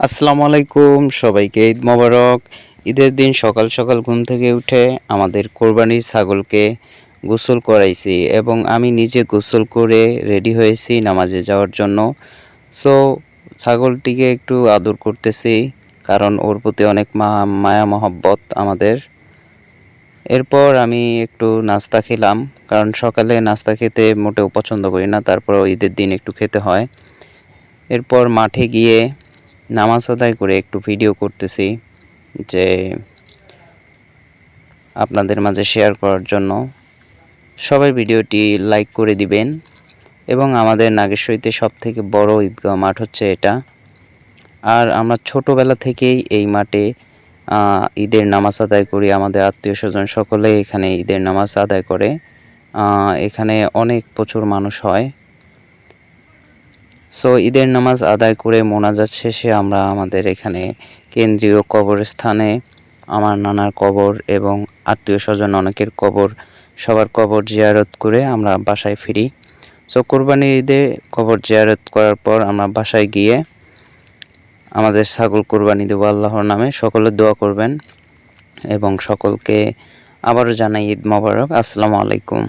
আসসালামু আলাইকুম, সবাইকে ঈদ মোবারক। ঈদের দিন সকাল সকাল ঘুম থেকে উঠে আমাদের কোরবানির ছাগলকে গোসল করাইছি এবং আমি নিজে গোসল করে রেডি হয়েছি নামাজে যাওয়ার জন্য। সো, ছাগলটিকে একটু আদর করতেছি কারণ ওর প্রতি অনেক মায়া, মহব্বত আমাদের। এরপর আমি একটু নাস্তা খেলাম কারণ সকালে নাস্তা খেতে মোটেও পছন্দ করি না তারপর ঈদের দিন একটু খেতে হয়। এরপর মাঠে গিয়ে নামাজ আদায় করে একটু ভিডিও করতেছি যে আপনাদের মাঝে শেয়ার করার জন্য। সবাই ভিডিওটি লাইক করে দিবেন এবং আমাদের নাগেশ্বরীতে সব থেকে বড় ঈদগাহ মাঠ হচ্ছে এটা। আর আমরা ছোটোবেলা থেকেই এই মাঠে ঈদের নামাজ আদায় করি। আমাদের আত্মীয় স্বজন সকলে এখানে ঈদের নামাজ আদায় করে। এখানে অনেক প্রচুর মানুষ হয়। সো ঈদের নামাজ আদায় করে মোনাজাত শেষে আমরা আমাদের এখানে কেন্দ্রীয় কবরস্থানে আমার নানার কবর এবং আত্মীয় স্বজন অনেকের কবর, সবার কবর জিয়ারত করে আমরা বাসায় ফিরি। সো কোরবানির ঈদে কবর জিয়ারত করার পর আমরা বাসায় গিয়ে আমাদের ছাগল কোরবানি দেবো আল্লাহর নামে। সকলে দোয়া করবেন এবং সকলকে আবারও জানাই ঈদ মোবারক। আসসালামু আলাইকুম।